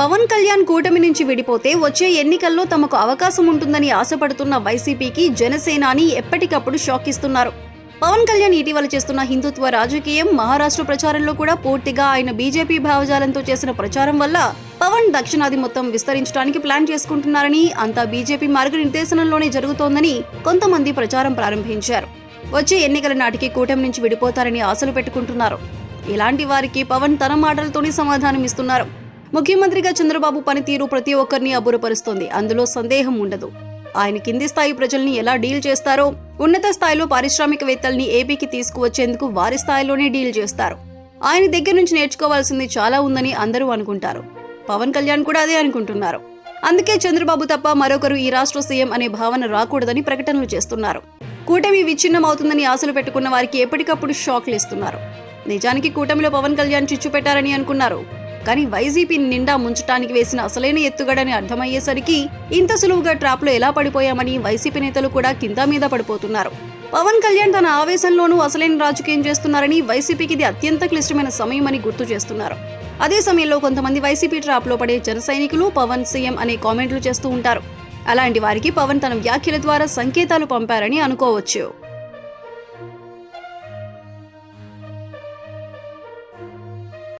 పవన్ కళ్యాణ్ కూటమి నుంచి విడిపోతే వచ్చే ఎన్నికల్లో తమకు అవకాశం ఉంటుందని ఆశపడుతున్న వైసీపీకి జనసేనాని ఎప్పటికప్పుడు షాక్ ఇస్తున్నారు పవన్ కళ్యాణ్ ఇటీవల చేస్తున్న హిందుత్వ రాజకీయం మహారాష్ట్ర ప్రచారంలో కూడా పూర్తిగా ఆయన బీజేపీ భావజాలంతో చేసిన ప్రచారం వల్ల పవన్ దక్షిణాది మొత్తం విస్తరించడానికి ప్లాన్ చేసుకుంటున్నారని అంతా బీజేపీ మార్గనిర్దేశనంలోనే జరుగుతోందని కొంతమంది ప్రచారం ప్రారంభించారు. వచ్చే ఎన్నికల నాటికి కూటమి నుంచి విడిపోతారని ఆశలు పెట్టుకుంటున్నారు. ఇలాంటి వారికి పవన్ తన మాటలతోనే సమాధానం ఇస్తున్నారు ముఖ్యమంత్రిగా చంద్రబాబు పనితీరు ప్రతి ఒక్కరిని అబ్బురపరుస్తోంది. అందులో సందేహం ఉండదు. ఆయన కింది స్థాయి ప్రజల్ని ఎలా డీల్ చేస్తారో ఉన్నత స్థాయిలో పారిశ్రామికవేత్తల్ని ఏపీకి తీసుకువచ్చేందుకు వారి స్థాయిలోనే డీల్ చేస్తారు. ఆయన దగ్గర నుంచి నేర్చుకోవాల్సింది చాలా ఉందని అందరూ అనుకుంటారు. పవన్ కళ్యాణ్ కూడా అదే అనుకుంటున్నారు. అందుకే చంద్రబాబు తప్ప మరొకరు ఈ రాష్ట్ర సీఎం అనే భావన రాకూడదని ప్రకటనలు చేస్తున్నారు. కూటమి విచ్ఛిన్నం అవుతుందని ఆశలు పెట్టుకున్న వారికి ఎప్పటికప్పుడు షాక్లు ఇస్తున్నారు. నిజానికి కూటమిలో పవన్ కళ్యాణ్ చిచ్చు పెట్టారని అనుకున్నారు. కానీ వైసీపీ నిండా ముంచటానికి వేసిన అసలైన ఎత్తుగడని అర్థమయ్యేసరికి ఇంత సులువుగా ట్రాప్లో ఎలా పడిపోయామని వైసీపీ నేతలు కూడా కింద మీద పడిపోతున్నారు. పవన్ కళ్యాణ్ తన ఆవేశంలోనూ అసలైన రాజకీయం చేస్తున్నారని వైసీపీకి ఇది అత్యంత క్లిష్టమైన సమయమని గుర్తు చేస్తున్నారు. అదే సమయంలో కొంతమంది వైసీపీ ట్రాప్లో పడే జన సైనికులు పవన్ సీఎం అనే కామెంట్లు చేస్తూ ఉంటారు. అలాంటి వారికి పవన్ తన వ్యాఖ్యల ద్వారా సంకేతాలు పంపారని అనుకోవచ్చు.